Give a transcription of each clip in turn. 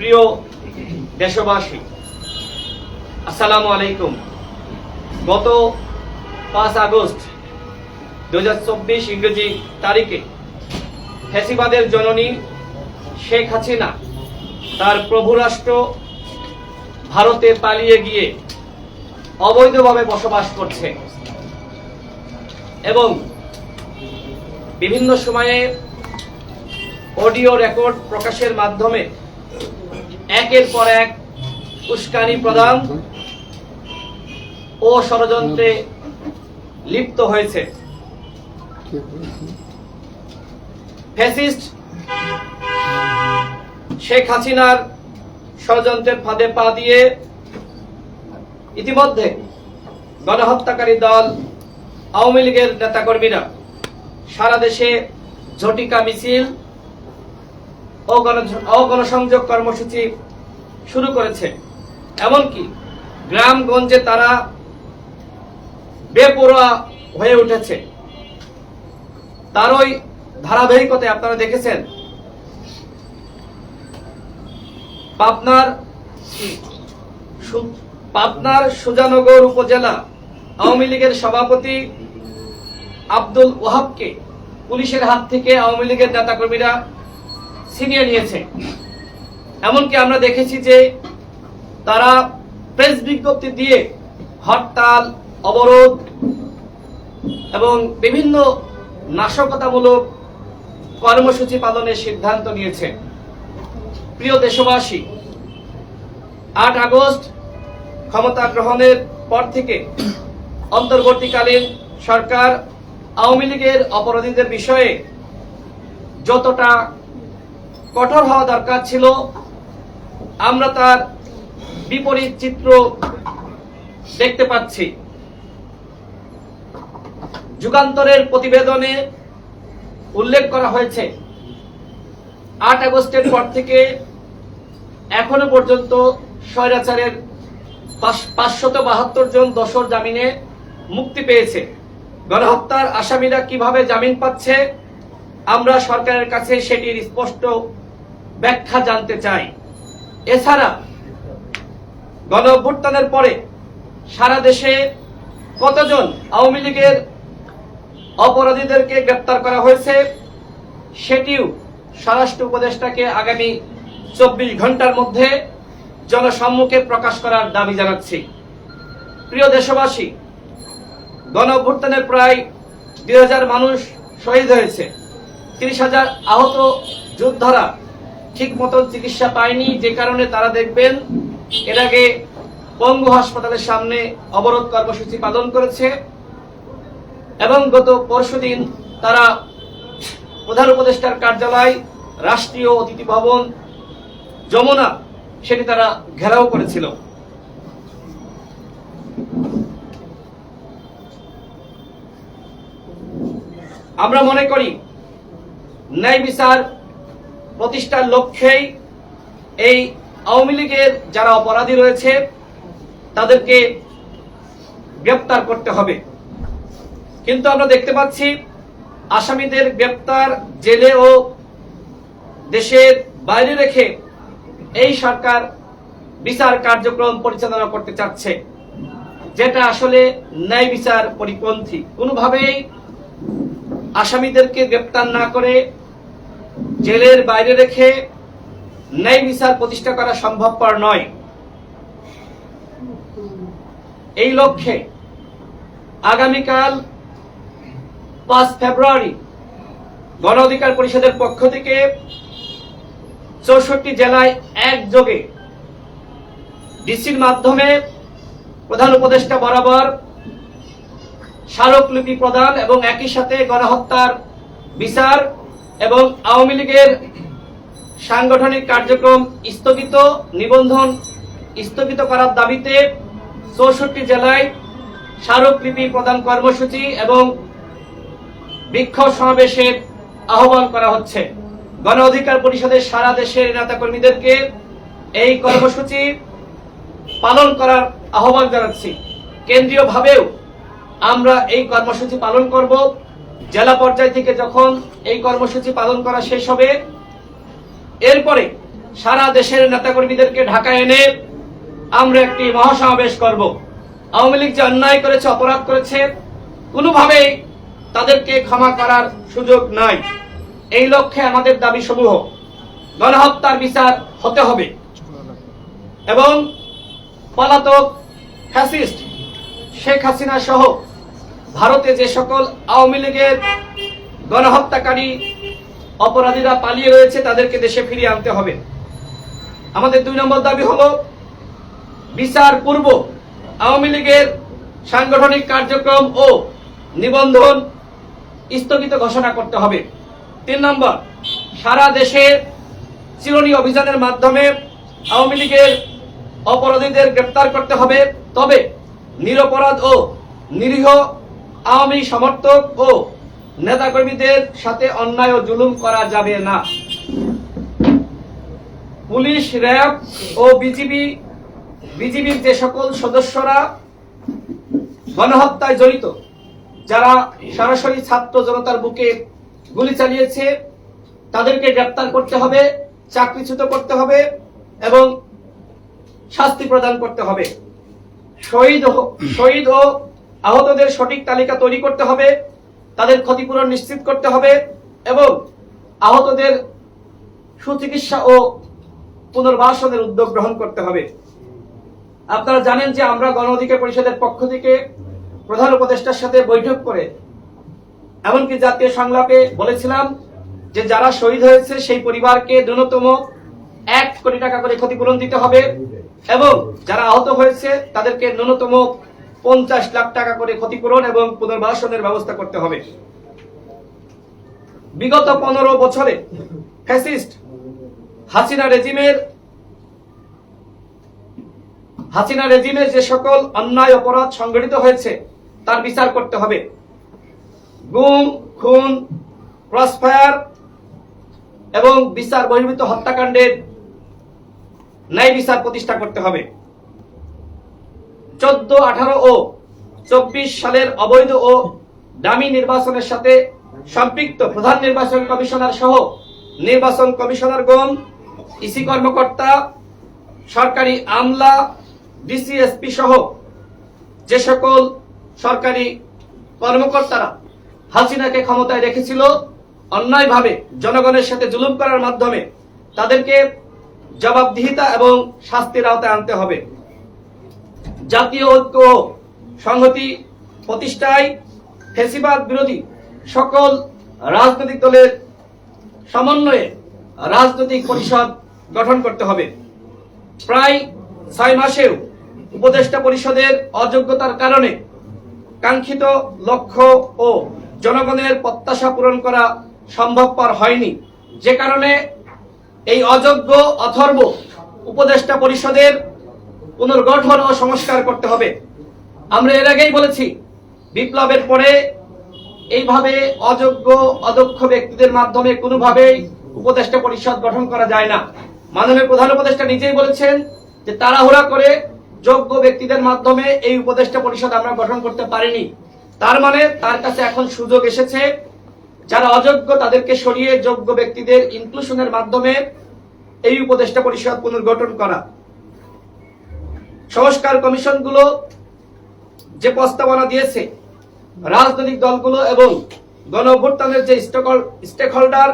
প্রিয় দেশবাসী, আসসালামু আলাইকুম। গত পাঁচ আগস্ট দু হাজার চব্বিশ ইংরেজি তারিখে ফ্যাসিবাদের জননী শেখ হাসিনা তার প্রভুরাষ্ট্র ভারতে পালিয়ে গিয়ে অবৈধভাবে বসবাস করছে এবং বিভিন্ন সময়ে অডিও রেকর্ড প্রকাশের মাধ্যমে একের পর এক উস্কানি প্রদান ও ষড়যন্ত্রে লিপ্ত হয়েছে। ফ্যাসিস্ট শেখ হাসিনার ষড়যন্ত্রের ফাঁদে পা দিয়ে ইতিমধ্যে গণহত্যাকারী দল, আওয়ামী লীগের নেতাকর্মীরা সারা দেশে ঝটিকা মিছিল ও গণসংযোগ কর্মসূচি শুরু করেছে। এমনকি গ্রামগঞ্জে তারা বেপরোয়া হয়ে উঠেছে। তারই ধারাবাহিকতায় আপনারা দেখেছেন, পাবনার পাবনার সুজানগর উপজেলা আওয়ামী লীগের সভাপতি আব্দুল ওহাবকে পুলিশের হাত থেকে আওয়ামী লীগের নেতাকর্মীরা ছিনিয়ে নিয়েছে। এমনকি আমরা দেখেছি যে তারা প্রেস বিজ্ঞপ্তি দিয়ে হরতাল, অবরোধ এবং বিভিন্ন নাশকতামূলক কর্মসূচি পালনের সিদ্ধান্ত নিয়েছে। প্রিয় দেশবাসী, আট আগস্ট ক্ষমতা গ্রহণের পর থেকে অন্তর্বর্তীকালীন সরকার আওয়ামী লীগের অপরাধীদের বিষয়ে যতটা কঠোর হওয়া দরকার ছিল। আমরা তার বিপরীত চিত্র দেখতে পাচ্ছি। যুগান্তরের প্রতিবেদনে উল্লেখ করা হয়েছে, আট আগস্টের পর থেকে এখনও পর্যন্ত স্বৈরাচারের পাঁচশত বাহাত্তর জন দশর জামিনে মুক্তি পেয়েছে। গণহত্যার আসামিরা কীভাবে জামিন পাচ্ছে, আমরা সরকারের কাছে সেটির স্পষ্ট ব্যাখ্যা জানতে চাই। এছাড়া গণ পরে সারা দেশে কতজন আওয়ামী লীগের অপরাধীদেরকে গ্রেপ্তার করা হয়েছে, সেটিও স্বরাষ্ট্র উপদেষ্টাকে আগামী চব্বিশ ঘণ্টার মধ্যে জনসম্মুখে প্রকাশ করার দাবি জানাচ্ছি। প্রিয় দেশবাসী গণ প্রায় দুই হাজার মানুষ শহীদ হয়েছে। তিরিশ হাজার আহত যোদ্ধারা ঠিক মতন চিকিৎসা পায়নি, যে কারণে তারা দেখবেন এর আগে পঙ্গু হাসপাতালের সামনে অবরোধ কর্মসূচি পালন করেছে এবং গত পরশুদিন তারা প্রধান উপদেষ্টার কার্যালয়, রাষ্ট্রীয় অতিথি ভবন, যমুনা, সেটি তারা ঘেরাও করেছিল। আমরা মনে করি, ন্যায় বিচার প্রতিষ্ঠার লক্ষ্যেই এই আওয়ামী লীগের যারা অপরাধী রয়েছে, তাদেরকে গ্রেপ্তার করতে হবে। কিন্তু আমরা দেখতে পাচ্ছি, আসামিদের গ্রেপ্তার জেলে ও দেশের বাইরে রেখে এই সরকার বিচার কার্যক্রম পরিচালনা করতে চাচ্ছে, যেটা আসলে ন্যায় বিচার পরিপন্থী। কোনোভাবেই আসামিদেরকে গ্রেপ্তার না করে জেলের বাইরে রেখে ন্যায় বিচার প্রতিষ্ঠা করা সম্ভবপর নয়। এই লক্ষ্যে আগামীকাল পাঁচ ফেব্রুয়ারি গণ অধিকার পরিষদের পক্ষ থেকে চৌষট্টি জেলায় একযোগে ডিসির মাধ্যমে প্রধান উপদেষ্টা বরাবর স্মারকলিপি প্রদান এবং একই সাথে গণহত্যার বিচার এবং আওয়ামী লীগের সাংগঠনিক কার্যক্রম স্থগিত, নিবন্ধন স্থগিত করার দাবিতে চৌষট্টি জেলায় স্মারকলিপি প্রদান কর্মসূচি এবং বিক্ষোভ সমাবেশের আহ্বান করা হচ্ছে। গণ অধিকার পরিষদের সারা দেশের নেতাকর্মীদেরকে এই কর্মসূচি পালন করার আহ্বান জানাচ্ছি। কেন্দ্রীয়ভাবেও আমরা এই কর্মসূচি পালন করব। জেলা পর্যায় থেকে যখন এই কর্মসূচি পালন করা শেষ হবে, এরপরে সারা দেশের নেতাকর্মীদেরকে ঢাকায় এনে আমরা একটি মহাসমাবেশ করব। আওয়ামী লীগ যে অন্যায় করেছে, অপরাধ করেছে, কোনোভাবেই তাদেরকে ক্ষমা করার সুযোগ নাই। এই লক্ষ্যে আমাদের দাবি সমূহ, গণহত্যার বিচার হতে হবে। এবং পলাতক ফ্যাসিস্ট শেখ হাসিনা সহ ভারতে যে সকল আওয়ামী লীগের গণহত্যাকারী অপরাধীরা পালিয়ে রয়েছে, তাদেরকে দেশে ফিরিয়ে আনতে হবে। আমাদের দুই নম্বর দাবি হলো, বিচার পূর্ব আওয়ামী লীগের সাংগঠনিক কার্যক্রম ও নিবন্ধন স্থগিত ঘোষণা করতে হবে। তিন নম্বর, সারা দেশে চিরনি অভিযানের মাধ্যমে আওয়ামী লীগের অপরাধীদের গ্রেপ্তার করতে হবে। তবে নিরপরাধ ও নিরীহ আওয়ামী সমর্থক ও নেতাকর্মীদের সাথে অন্যায় ও জুলুম করা যাবে না। পুলিশ, র্যাব ও বিজিবি, বিজিবির যে সকল সদস্যরা গণহত্যায় জড়িত, যারা সরাসরি ছাত্র জনতার বুকে গুলি চালিয়েছে, তাদেরকে গ্রেপ্তার করতে হবে, চাকরিচ্যুত করতে হবে এবং শাস্তি প্রদান করতে হবে। শহীদ শহীদ ও আহতদের সঠিক তালিকা তৈরি করতে হবে, তাদের ক্ষতিপূরণ নিশ্চিত করতে হবে এবং আহতদের সুচিকিৎসা ও পুনর্বাসনের উদ্যোগ গ্রহণ করতে হবে। আপনারা জানেন যে আমরা গণ অধিকার পরিষদের পক্ষ থেকে প্রধান উপদেষ্টার সাথে বৈঠক করে, এমনকি জাতীয় সংলাপে বলেছিলাম যে যারা শহীদ হয়েছে সেই পরিবারকে ন্যূনতম এক কোটি টাকা করে ক্ষতিপূরণ দিতে হবে এবং যারা আহত হয়েছে তাদেরকে ন্যূনতম পঞ্চাশ লাখ টাকা করে ক্ষতিপূরণ এবং পুনর্বাসনের ব্যবস্থা করতে হবে। বিগত পনেরো বছরে ফ্যাসিস্ট হাসিনা রেজিমের হাসিনা রেজিমের যে সকল অন্যায় অপরাধ সংগঠিত হয়েছে, তার বিচার করতে হবে। গুম, খুন, ক্রসফায়ার এবং বিচার বহির্ভূত হত্যাকাণ্ডের ন্যায় বিচার প্রতিষ্ঠা করতে হবে। চোদ্দ, আঠারো ও চব্বিশ সালের অবৈধ ও দামি নির্বাচনের সাথে সম্পৃক্ত প্রধান নির্বাচন কমিশনার সহ নির্বাচন কমিশনারগণ ইসি কর্মকর্তা, সরকারি আমলা, ডিসিএসপি সহ যে সকল সরকারি কর্মকর্তারা হাসিনাকে ক্ষমতায় রেখেছিল, অন্যায়ভাবে জনগণের সাথে জুলুম করার মাধ্যমে তাদেরকে জবাবদিহিতা এবং শাস্তির আওতায় আনতে হবে। জাতীয় ঐক্য সংহতি প্রতিষ্ঠায় ফেসিবাদ বিরোধী সকল রাজনৈতিক দলের সমন্বয়ে রাজনৈতিক পরিষদ গঠন করতে হবে। প্রায় ছয় মাসেও উপদেষ্টা পরিষদের অযোগ্যতার কারণে কাঙ্ক্ষিত লক্ষ্য ও জনগণের প্রত্যাশা পূরণ করা সম্ভবপর হয়নি। যে কারণে এই অযোগ্য অথর্ব উপদেষ্টা পরিষদের পুনর্গঠন ও সংস্কার করতে হবে। আমরা এর আগেই বলেছি, বিপ্লবের পরে এইভাবে অযোগ্য, অদক্ষ ব্যক্তিদের মাধ্যমে কোনোভাবেই উপদেষ্টা পরিষদ গঠন করা যায় না। মাননীয় প্রধান উপদেষ্টা নিজেই বলেছেন যে তাড়াহুড়া করে যোগ্য ব্যক্তিদের মাধ্যমে এই উপদেষ্টা পরিষদ আমরা গঠন করতে পারিনি। তার মানে তার কাছে এখন সুযোগ এসেছে। যারা অযোগ্য, তাদেরকে সরিয়ে যোগ্য ব্যক্তিদের ইনক্লুশনের মাধ্যমে এই উপদেষ্টা পরিষদ পুনর্গঠন করা। সংস্কার কমিশনগুলো যে প্রস্তাবনা দিয়েছে, রাজনৈতিক দলগুলো এবং গণ যে স্টেক হোল্ডার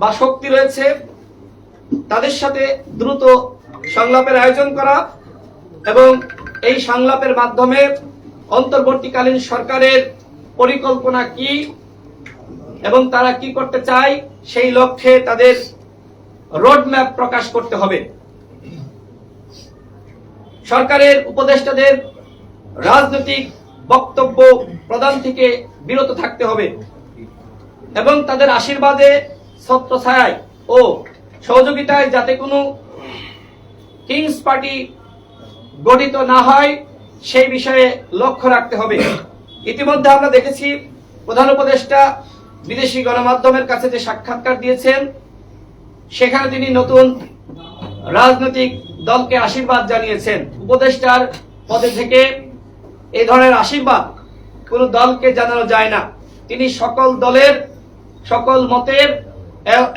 বা শক্তি রয়েছে, তাদের সাথে দ্রুত সংলাপের আয়োজন করা এবং এই সংলাপের মাধ্যমে অন্তর্বর্তীকালীন সরকারের পরিকল্পনা কি এবং তারা কি করতে চায়, সেই লক্ষ্যে তাদের রোডম্যাপ প্রকাশ করতে হবে। সরকারের উপদেষ্টাদের রাজনৈতিক বক্তব্য প্রদান থেকে বিরত থাকতে হবে এবং তাদের আশীর্বাদে, ছত্রছায়ায় ও সহযোগিতায় যাতে কোনো কিংস পার্টি গঠিত না হয়, সেই বিষয়ে লক্ষ্য রাখতে হবে। ইতিমধ্যে আমরা দেখেছি প্রধান উপদেষ্টা বিদেশি গণমাধ্যমের কাছে যে সাক্ষাৎকার দিয়েছেন, সেখানে তিনি নতুন রাজনৈতিক দলকে আশীর্বাদ জানিয়েছেন। উপদেষ্টার পদে থেকে এই ধরনের আশীর্বাদ কোন দলকে জানানো যায় না। তিনি সকল দলের, সকল মতের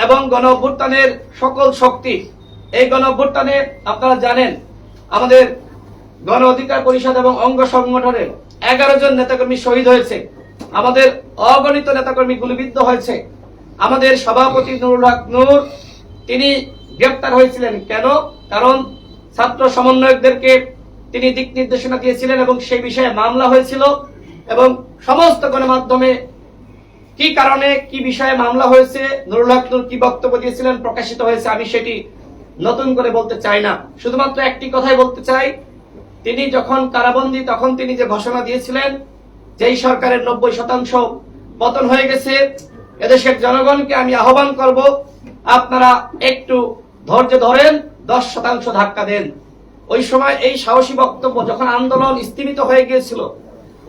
এবং গণ সকল শক্তি। এই গণ আপনারা জানেন, আমাদের গণ অধিকার পরিষদ এবং অঙ্গ সংগঠনের এগারো জন নেতাকর্মী শহীদ হয়েছে। আমাদের অগণিত নেতাকর্মী গুলিবিদ্ধ হয়েছে। আমাদের সভাপতি নুরুল হক নূর, তিনি গ্রেপ্তার হয়েছিলেন। কেন? কারণ ছাত্র সমন্বয়কদেরকে তিনি দিক নির্দেশনা দিয়েছিলেন এবং সেই বিষয়ে মামলা হয়েছিল এবং সমস্ত গণমাধ্যমে কি কারণে, কি বিষয়ে মামলা হয়েছে, নুরুল হক কি বক্তব্য দিয়েছিলেন, প্রকাশিত হয়েছে, আমি সেটি নতুন করে বলতে চাই না। শুধুমাত্র একটি কথাই বলতে চাই, তিনি যখন কারাবন্দী, তখন তিনি যে ঘোষণা দিয়েছিলেন যে এই সরকারের নব্বই শতাংশ পতন হয়ে গেছে, এদেশের জনগণকে আমি আহ্বান করব, আপনারা একটু ধৈর্য ধরেন দশ শতাংশ ধাক্কা দেন। ওই সময় এই সাহসী বক্তব্য যখন আন্দোলন স্থিমিত হয়ে গিয়েছিল,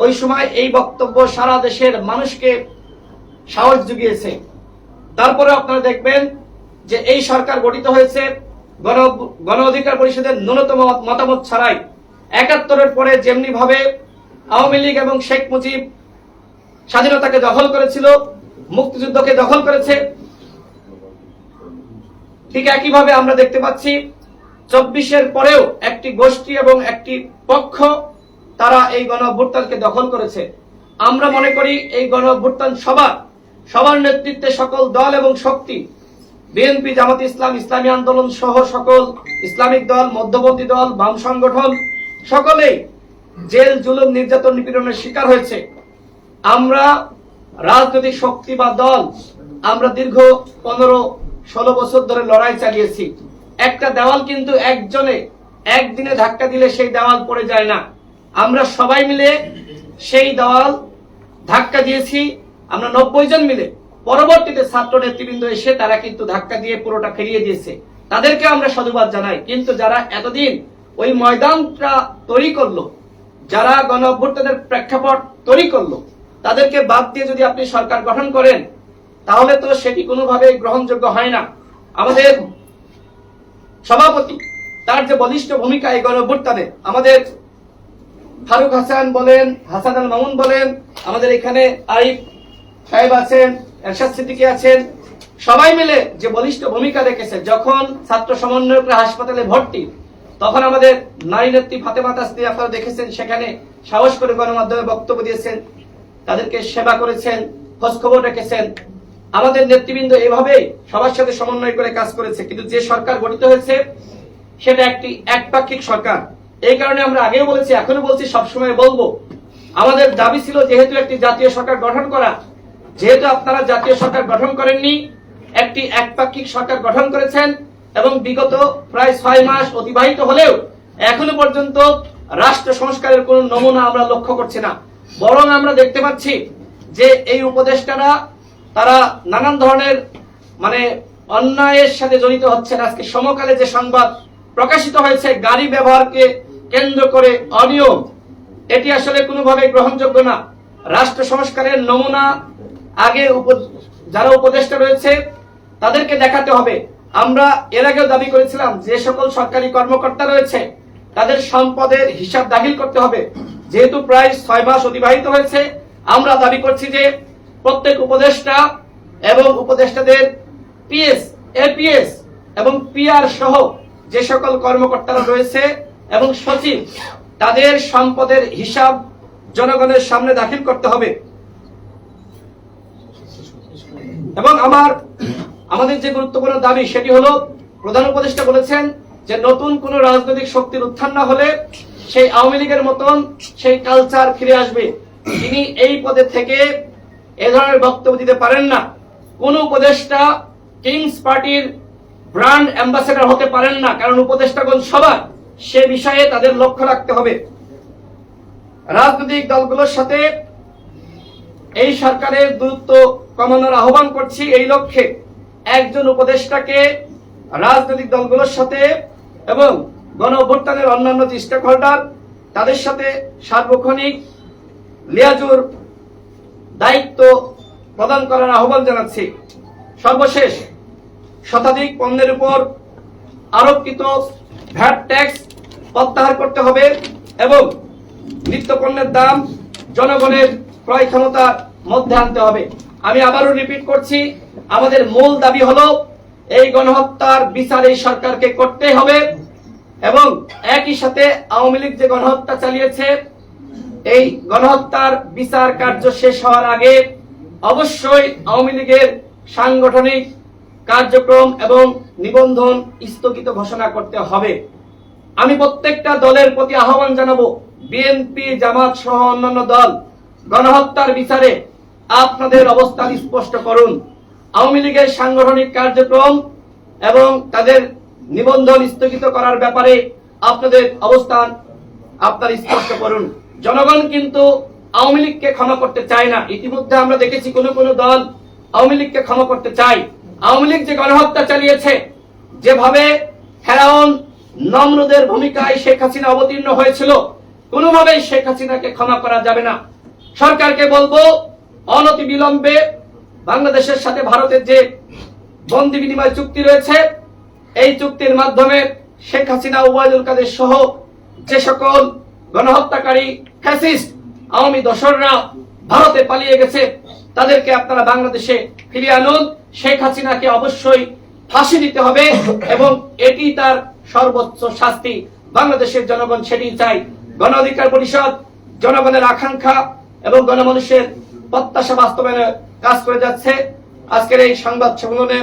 ওই সময় এই বক্তব্য সারা দেশের মানুষকে সাহস জুগিয়েছে। তারপরে আপনারা দেখবেন যে এই সরকার গঠিত হয়েছে গণ গণ অধিকার পরিষদের ন্যূনতম মতামত ছাড়াই। একাত্তরের পরে যেমনি ভাবে আওয়ামী লীগ এবং শেখ মুজিব স্বাধীনতাকে দখল করেছিল, মুক্তিযুদ্ধকে দখল করেছে ঠিক একইভাবে আমরা দেখতে পাচ্ছি চব্বিশের পরেও একটি গোষ্ঠী এবং একটি পক্ষ তারা এই গণ দখল করেছে। আমরা মনে করি এই গণ সবার সবার নেতৃত্বে সকল দল এবং শক্তি। বিএনপি, জামাত ইসলাম, ইসলামী আন্দোলন সহ সকল ইসলামিক দল মধ্যপন্থী দল, বাম সংগঠন, সকলেই জেল, জুলুম, নির্যাতন নিপীড়নের শিকার হয়েছে। আমরা রাজনৈতিক শক্তি বা দল, আমরা দীর্ঘ পনেরো ষোলো বছর ধরে লড়াই চালিয়েছি। একটা দেওয়াল কিন্তু একজনে একদিনে ধাক্কা দিলে সেই দেওয়াল পড়ে যায় না। আমরা সবাই মিলে সেই দেওয়াল ধাক্কা দিয়েছি। আমরা নব্বই জন মিলে। পরবর্তীতে ছাত্র নেতৃবৃন্দ এসে তারা কিন্তু ধাক্কা দিয়ে পুরোটা ফেরিয়ে দিয়েছে। তাদেরকে আমরা সাধুবাদ জানাই। কিন্তু যারা এতদিন ওই ময়দানটা তৈরি করল, যারা গণ অভ্যুত্থানের প্রেক্ষাপট তৈরি করল, তাদেরকে বাদ দিয়ে যদি আপনি সরকার গঠন করেন তাহলে তো সেটি কোনোভাবে গ্রহণযোগ্য হয় না? আমাদের সভাপতি, তার যে বলিষ্ঠ ভূমিকা, এই গণ অভ্যুত্থানে আমাদের ফারুক হাসান বলেন, হাসান আল মামুন বলেন, আমাদের এখানে আরিফ সাহেব আছেন, এরশাদ সিদ্দিকী আছেন, সবাই মিলে যে বলিষ্ঠ ভূমিকা রেখেছে যখন ছাত্র সমন্বয়করা হাসপাতালে ভর্তি, তখন আমাদের নারী নেত্রী ফাতেমা তাসদি আপনারা দেখেছেন, সেখানে সাহস করে গণমাধ্যমে বক্তব্য দিয়েছেন, তাদেরকে সেবা করেছেন খোঁজ খবর রেখেছেন। আমাদের নেতৃবৃন্দ এভাবেই সবার সাথে সমন্বয় করে কাজ করেছে, কিন্তু যে সরকার গঠিত হয়েছে, সেটা একটি একপাক্ষিক সরকার। এই কারণে আমরা আগেও বলেছি এখনও বলছি, সবসময় বলব, আমাদের দাবি ছিল যেহেতু একটি জাতীয় সরকার গঠন করা, যেহেতু আপনারা জাতীয় সরকার গঠন করেননি, একটি একপাক্ষিক সরকার গঠন করেছেন, এবং বিগত প্রায় ছয় মাস অতিবাহিত হলেও এখনও পর্যন্ত রাষ্ট্র সংস্কারের কোন নমুনা আমরা লক্ষ্য করছি না। বরং আমরা দেখতে পাচ্ছি যে এই উপদেষ্টারা তারা নানান ধরনের মানে অন্যায়ের সাথে জড়িত হচ্ছেন। আজকে সমকালে যে সংবাদ প্রকাশিত হয়েছে, গাড়ি ব্যবহারকে কেন্দ্র করে অনিয়ম, এটি আসলে কোনোভাবে গ্রহণযোগ্য না। রাষ্ট্র সংস্কারের নমুনা আগে যারা উপদেষ্টা রয়েছে, তাদেরকে দেখাতে হবে। আমরা এর আগেও দাবি করেছিলাম, যে সকল সরকারি কর্মকর্তা রয়েছে, তাদের সম্পদের হিসাব দাখিল করতে হবে। যেহেতু প্রায় ছয় মাস অতিবাহিত হয়েছে, আমরা দাবি করছি যে প্রত্যেক উপদেষ্টা এবং উপদেষ্টাদের পিএস এপিএস এবং পিআর সহ যে সকল কর্মকর্তারা রয়েছে এবং সচিব, তাদের সম্পদের হিসাব জনগণের সামনে দাখিল করতে হবে। এবং আমার, আমাদের যে গুরুত্বপূর্ণ দাবি সেটি হলো, প্রধান উপদেষ্টা বলেছেন যে নতুন কোন রাজনৈতিক শক্তির উত্থান না হলে সেই আওয়ামী লীগের মতন সেই কালচার ফিরে আসবে। তিনি এই পদে থেকে এ ধরনের বক্তব্য দিতে পারেন না। কোন উপদেষ্টা কিংস পার্টির ব্র্যান্ড অ্যাম্বাসেডর হতে পারেন না, কারণ উপদেষ্টাগণ সবার। সে বিষয়ে তাদের লক্ষ্য রাখতে হবে। রাজনৈতিক দলগুলোর সাথে এই সরকারের দূরত্ব কমানোর আহ্বান করছি এই লক্ষ্যে। একজন উপদেষ্টাকে রাজনৈতিক দলগুলোর সাথে এবং গণ অভ্যুত্থানের অন্যান্য যে স্টেক হোল্ডার তাদের সাথে সার্বক্ষণিক লিয়াজুর দায়িত্ব প্রদান করার আহ্বান জানাচ্ছি। সর্বশেষ শতাধিক পণ্যের উপর আরোপিত ভ্যাট ট্যাক্স প্রত্যাহার করতে হবে এবং নিত্য পণ্যের দাম জনগণের ক্রয় ক্ষমতার মধ্যে আনতে হবে। আমি আবারও রিপিট করছি, আমাদের মূল দাবি হলো, এই গণহত্যার বিচার এই সরকারকে করতে হবে এবং একই সাথে আওয়ামী লীগ যে গণহত্যা চালিয়েছে এই গণহত্যার বিচার কার্য শেষ হওয়ার আগে অবশ্যই আওয়ামী লীগের সাংগঠনিক কার্যক্রম এবং নিবন্ধন স্থগিত ঘোষণা করতে হবে। আমি প্রত্যেকটা দলের প্রতি আহ্বান জানাব বিএনপি জামাত সহ অন্যান্য দল, গণহত্যার বিচারে আপনাদের অবস্থান স্পষ্ট করুন। আওয়ামী লীগের সাংগঠনিক কার্যক্রম এবং তাদের নিবন্ধন স্থগিত করার ব্যাপারে আপনাদের অবস্থান আপনার স্পষ্ট করুন। জনগণ কিন্তু আওয়ামী লীগকে ক্ষমা করতে চায় না। ইতিমধ্যে আমরা দেখেছি কোন কোন দল আওয়ামী লীগকে ক্ষমা করতে চায়। আওয়ামী লীগ যে গণহত্যা চালিয়েছে, যেভাবে ফেরাউন নম্রদের ভূমিকায় শেখ হাসিনা অবতীর্ণ হয়েছিল, কোনোভাবেই শেখ হাসিনাকে ক্ষমা করা যাবে না। সরকারকে বলব অনতি বিলম্বে বাংলাদেশের সাথে ভারতের যে বন্দি বিনিময় চুক্তি রয়েছে, এই চুক্তির মাধ্যমে শেখ হাসিনা ওবায়দুল কাদের সহ যে সকল গণহত্যাকারী ফ্যাসিস্ট আওয়ামী দোসররা ভারতে পালিয়ে গেছে। তাদেরকে আপনারা বাংলাদেশে ফিরিয়ে আনুন। শেখ হাসিনাকে অবশ্যই ফাঁসি দিতে হবে এবং এটি তার সর্বোচ্চ শাস্তি। বাংলাদেশের জনগণ সেটি চাই গণ অধিকার পরিষদ, জনগণের আকাঙ্ক্ষা এবং গণমানুষের প্রত্যাশা বাস্তবায়নে কাজ করে যাচ্ছে। আজকের এই সংবাদ সম্মেলনে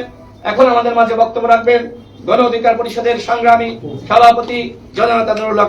এখন আমাদের মাঝে বক্তব্য রাখবেন গণ অধিকার পরিষদের সংগ্রামী সভাপতি জননেতা নুরুল